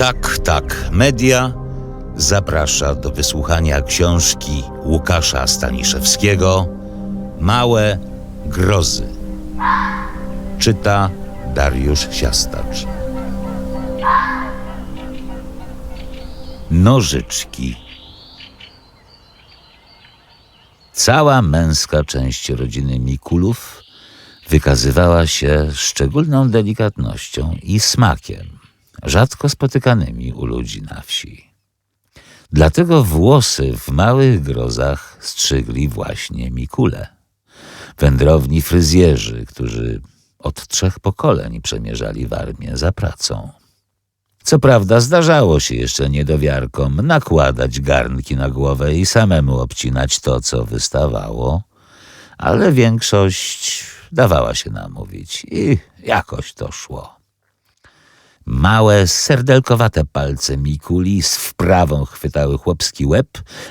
Tak, tak. Media zaprasza do wysłuchania książki Łukasza Staniszewskiego Małe grozy. Czyta Dariusz Siastacz. Nożyczki. Cała męska część rodziny Mikulów wykazywała się szczególną delikatnością i smakiem, rzadko spotykanymi u ludzi na wsi. Dlatego włosy w małych grozach strzygli właśnie Mikule. Wędrowni fryzjerzy, którzy od trzech pokoleń przemierzali w armię za pracą. Co prawda zdarzało się jeszcze niedowiarkom nakładać garnki na głowę i samemu obcinać to, co wystawało, ale większość dawała się namówić i jakoś to szło. Małe, serdelkowate palce Mikuli z wprawą chwytały chłopski łeb,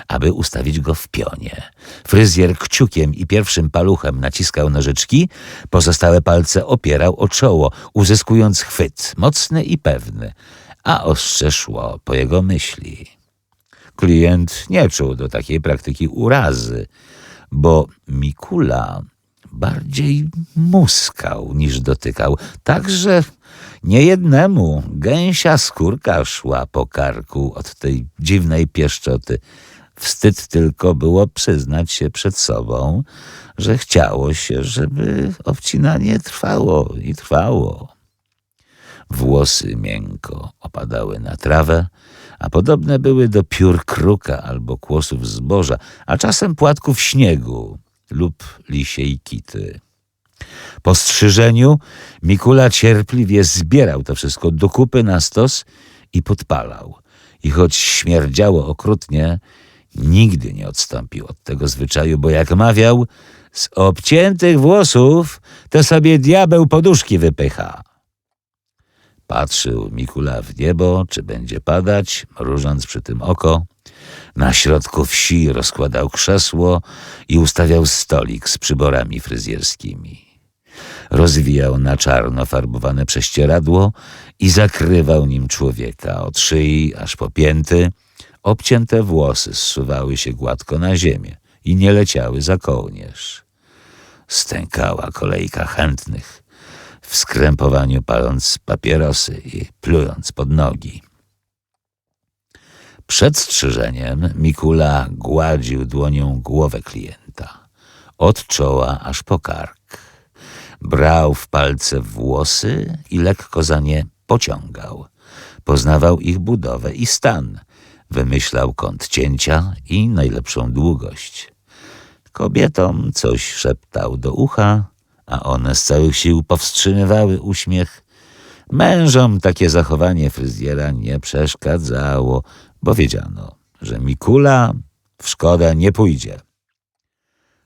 aby ustawić go w pionie. Fryzjer kciukiem i pierwszym paluchem naciskał nożyczki, pozostałe palce opierał o czoło, uzyskując chwyt, mocny i pewny, a ostrze szło po jego myśli. Klient nie czuł do takiej praktyki urazy, bo Mikula bardziej muskał niż dotykał, tak że niejednemu gęsia skórka szła po karku od tej dziwnej pieszczoty. Wstyd tylko było przyznać się przed sobą, że chciało się, żeby obcinanie trwało i trwało. Włosy miękko opadały na trawę, a podobne były do piór kruka albo kłosów zboża, a czasem płatków śniegu lub lisiej kity. Po strzyżeniu Mikula cierpliwie zbierał to wszystko do kupy na stos i podpalał. I choć śmierdziało okrutnie, nigdy nie odstąpił od tego zwyczaju, bo jak mawiał, z obciętych włosów to sobie diabeł poduszki wypycha. Patrzył Mikula w niebo, czy będzie padać, mrużąc przy tym oko. Na środku wsi rozkładał krzesło i ustawiał stolik z przyborami fryzjerskimi. Rozwijał na czarno farbowane prześcieradło i zakrywał nim człowieka od szyi aż po pięty. Obcięte włosy zsuwały się gładko na ziemię i nie leciały za kołnierz. Stękała kolejka chętnych, w skrępowaniu paląc papierosy i plując pod nogi. Przed strzyżeniem Mikula gładził dłonią głowę klienta, od czoła aż po kark. Brał w palce włosy i lekko za nie pociągał. Poznawał ich budowę i stan. Wymyślał kąt cięcia i najlepszą długość. Kobietom coś szeptał do ucha, a one z całych sił powstrzymywały uśmiech. Mężom takie zachowanie fryzjera nie przeszkadzało, bo wiedziano, że Mikula w szkodę nie pójdzie.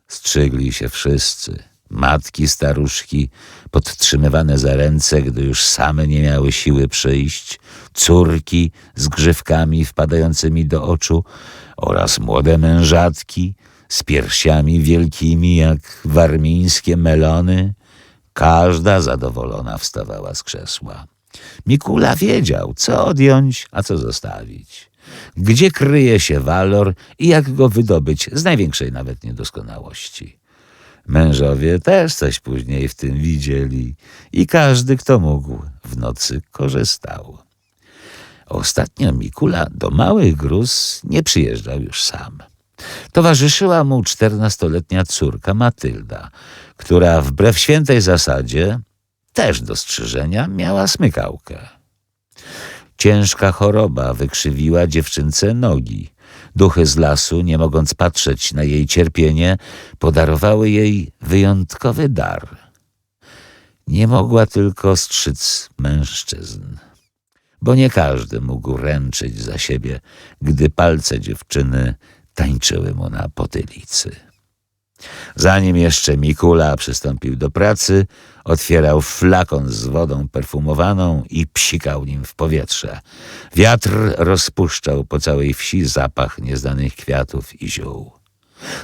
Strzygli się wszyscy, matki, staruszki, podtrzymywane za ręce, gdy już same nie miały siły przyjść, córki z grzywkami wpadającymi do oczu oraz młode mężatki z piersiami wielkimi jak warmińskie melony. Każda zadowolona wstawała z krzesła. Mikula wiedział, co odjąć, a co zostawić. Gdzie kryje się walor i jak go wydobyć z największej nawet niedoskonałości. Mężowie też coś później w tym widzieli i każdy, kto mógł, w nocy korzystał. Ostatnio Mikula do małych gruz nie przyjeżdżał już sam. Towarzyszyła mu czternastoletnia córka Matylda, która wbrew świętej zasadzie też do strzyżenia miała smykałkę. Ciężka choroba wykrzywiła dziewczynce nogi. Duchy z lasu, nie mogąc patrzeć na jej cierpienie, podarowały jej wyjątkowy dar. Nie mogła tylko strzyc mężczyzn, bo nie każdy mógł ręczyć za siebie, gdy palce dziewczyny tańczyły mu na potylicy. Zanim jeszcze Mikula przystąpił do pracy, otwierał flakon z wodą perfumowaną i psikał nim w powietrze. Wiatr rozpuszczał po całej wsi zapach nieznanych kwiatów i ziół.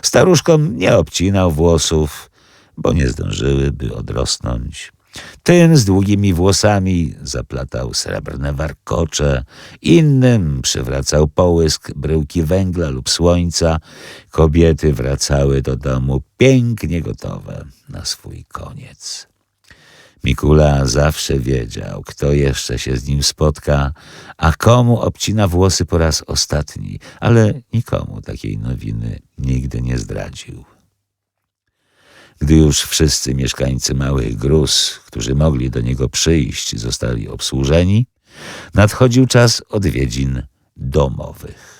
Staruszkom nie obcinał włosów, bo nie zdążyłyby odrosnąć. Ten z długimi włosami zaplatał srebrne warkocze, innym przywracał połysk bryłki węgla lub słońca. Kobiety wracały do domu pięknie gotowe na swój koniec. Mikula zawsze wiedział, kto jeszcze się z nim spotka, a komu obcina włosy po raz ostatni, ale nikomu takiej nowiny nigdy nie zdradził. Gdy już wszyscy mieszkańcy małych gruz, którzy mogli do niego przyjść, zostali obsłużeni, nadchodził czas odwiedzin domowych.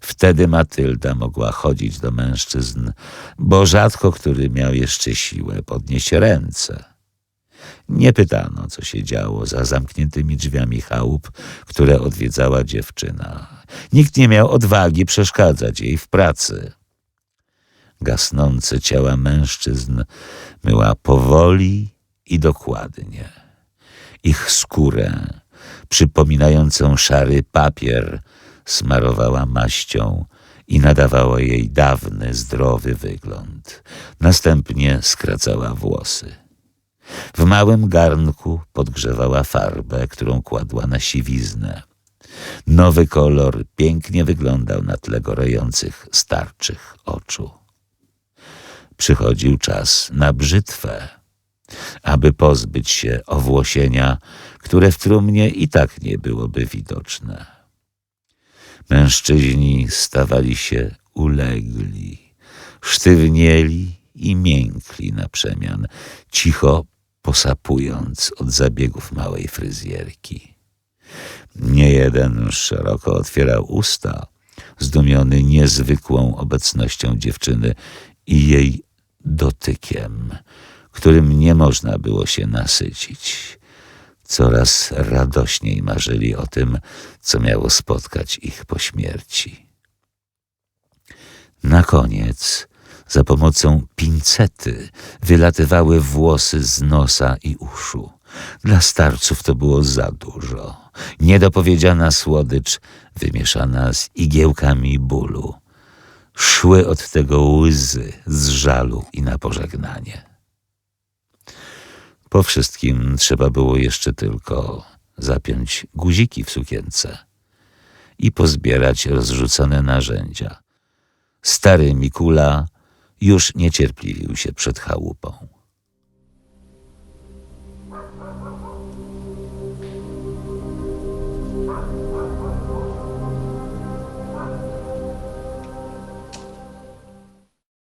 Wtedy Matylda mogła chodzić do mężczyzn, bo rzadko który miał jeszcze siłę podnieść ręce. Nie pytano, co się działo za zamkniętymi drzwiami chałup, które odwiedzała dziewczyna. Nikt nie miał odwagi przeszkadzać jej w pracy. Gasnące ciała mężczyzn myła powoli i dokładnie. Ich skórę, przypominającą szary papier, smarowała maścią i nadawała jej dawny, zdrowy wygląd. Następnie skracała włosy. W małym garnku podgrzewała farbę, którą kładła na siwiznę. Nowy kolor pięknie wyglądał na tle gorejących starczych oczu. Przychodził czas na brzytwę, aby pozbyć się owłosienia, które w trumnie i tak nie byłoby widoczne. Mężczyźni stawali się ulegli, sztywnieli i miękli na przemian, cicho posapując od zabiegów małej fryzjerki. Nie jeden szeroko otwierał usta, zdumiony niezwykłą obecnością dziewczyny i jej dotykiem, którym nie można było się nasycić. Coraz radośniej marzyli o tym, co miało spotkać ich po śmierci. Na koniec za pomocą pincety wylatywały włosy z nosa i uszu. Dla starców to było za dużo. Niedopowiedziana słodycz wymieszana z igiełkami bólu. Szły od tego łzy z żalu i na pożegnanie. Po wszystkim trzeba było jeszcze tylko zapiąć guziki w sukience i pozbierać rozrzucone narzędzia. Stary Mikula już niecierpliwił się przed chałupą.